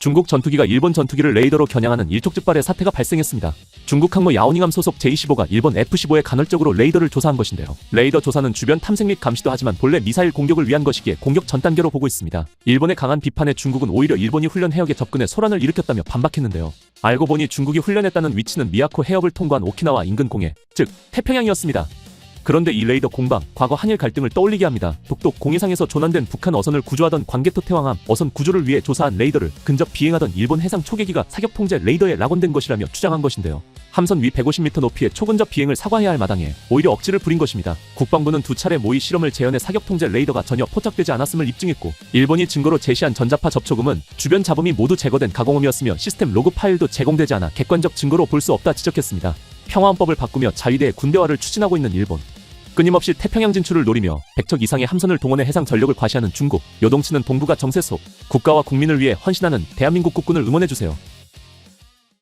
중국 전투기가 일본 전투기를 레이더로 겨냥하는 일촉즉발의 사태가 발생했습니다. 중국 항모 야오닝함 소속 J-15가 일본 F-15에 간헐적으로 레이더를 조사한 것인데요. 레이더 조사는 주변 탐색 및 감시도 하지만 본래 미사일 공격을 위한 것이기에 공격 전 단계로 보고 있습니다. 일본의 강한 비판에 중국은 오히려 일본이 훈련 해역에 접근해 소란을 일으켰다며 반박했는데요. 알고 보니 중국이 훈련했다는 위치는 미야코 해협을 통과한 오키나와 인근 공해, 즉 태평양이었습니다. 그런데 이 레이더 공방, 과거 한일 갈등을 떠올리게 합니다. 독도 공해상에서 조난된 북한 어선을 구조하던 관개토 태왕함 어선 구조를 위해 조사한 레이더를 근접 비행하던 일본 해상 초계기가 사격 통제 레이더에 락온된 것이라며 주장한 것인데요. 함선 위 150m 높이의 초근접 비행을 사과해야 할 마당에 오히려 억지를 부린 것입니다. 국방부는 두 차례 모의 실험을 재현해 사격 통제 레이더가 전혀 포착되지 않았음을 입증했고 일본이 증거로 제시한 전자파 접촉음은 주변 잡음이 모두 제거된 가공음이었으며 시스템 로그 파일도 제공되지 않아 객관적 증거로 볼 수 없다 지적했습니다. 평화헌법을 바꾸며 자위대의 군대화를 추진하고 있는 일본. 끊임없이 태평양 진출을 노리며 100척 이상의 함선을 동원해 해상 전력을 과시하는 중국. 요동치는 동북아 정세 속 국가와 국민을 위해 헌신하는 대한민국 국군을 응원해주세요.